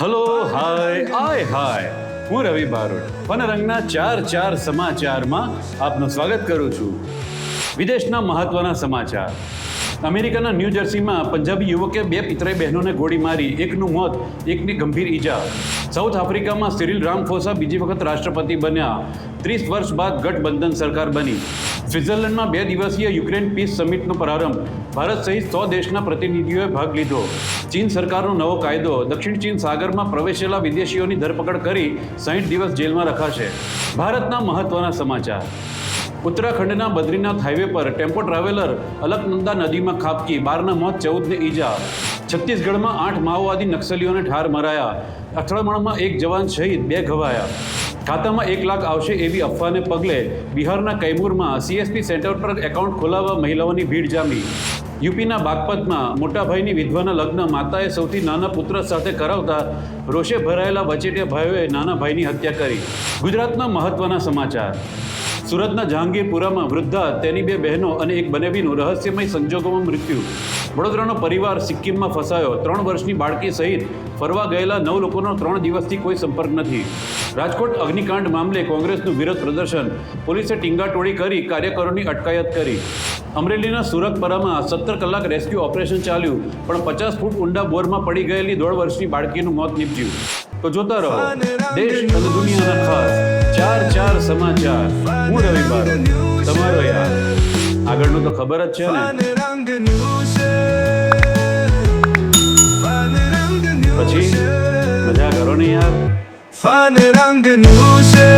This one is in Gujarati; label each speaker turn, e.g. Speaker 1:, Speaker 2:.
Speaker 1: હલો હાય આય હાય હું રવિ બારોટ વનરંગના ચાર ચાર સમાચારમાં આપનું સ્વાગત કરું છું. વિદેશના મહત્વના સમાચાર. અમેરિકાના ન્યૂ જર્સીમાં પંજાબી યુવકે બે પિતરાઈ બહેનોને ગોળી મારી, એકનું મોત, એકની ગંભીર ઈજા. સાઉથ આફ્રિકામાં સિરિલ રામફોસા બીજી વખત રાષ્ટ્રપતિ બન્યા. ત્રીસ વર્ષ બાદ ગઠબંધન સરકાર બની. સ્વિટ્ઝરલેન્ડમાં બે દિવસીય યુક્રેન પીસ સમિટનો પ્રારંભ. ભારત સહિત સો દેશના પ્રતિનિધિઓએ ભાગ લીધો. ચીન સરકારનો નવો કાયદો. દક્ષિણ ચીન સાગરમાં પ્રવેશેલા વિદેશીઓની ધરપકડ કરી સાહીઠ દિવસ જેલમાં રખાશે. ભારતના મહત્વના સમાચાર. ઉત્તરાખંડના બદ્રીનાથ હાઈવે પર ટેમ્પો ટ્રાવેલર અલકનંદા નદીમાં ખાબકી, બારના મોત ચૌદને ઈજા. છત્તીસગઢમાં આઠ માઓવાદી નક્સલીઓને ઠાર મરાયા. અથડામણમાં એક જવાન શહીદ, બે ઘવાયા. ખાતામાં એક લાખ આવશે એવી અફવાને પગલે બિહારના કૈમૂરમાં સીએસપી સેન્ટર પર એકાઉન્ટ ખોલાવવા મહિલાઓની ભીડ જામી. યુપીના બાગપતમાં મોટાભાઈની વિધવાના લગ્ન માતાએ સૌથી નાના પુત્ર સાથે કરાવતા રોષે ભરાયેલા વચેટિયા ભાઈઓએ નાના ભાઈની હત્યા કરી. ગુજરાતના મહત્વના સમાચાર. સુરતના જહાંગીરપુરામાં વૃદ્ધા તેની બે બહેનો અને એક બનેવીનું રહસ્યમય સંજોગોમાં મૃત્યુ. વડોદરાનો પરિવાર સિક્કિમમાં ફસાયો. ત્રણ વર્ષની બાળકી સહિત ફરવા ગયેલા નવ લોકોનો ત્રણ દિવસથી કોઈ સંપર્ક નથી. રાજકોટ અગ્નિકાંડ મામલે કોંગ્રેસનું વિરોધ પ્રદર્શન. પોલીસે ટીંગાટોળી કરી કાર્યકરોની અટકાયત કરી. અમરેલીના સુરતપરામાં સત્તર કલાક રેસ્ક્યુ ઓપરેશન ચાલ્યું, પણ પચાસ ફૂટ ઊંડા બોરમાં પડી ગયેલી દોઢ વર્ષની બાળકીનું મોત નીપજ્યું. તો જોતા રહો. દેશ અને દુનિયાના ખાસ ચાર ચાર સમાચાર. હું રવિ બારોટ તમારો યાર. આગળનું તો ખબર જ છે ને. પછી મજા કરો ને યાર.
Speaker 2: ફન રંગનું છે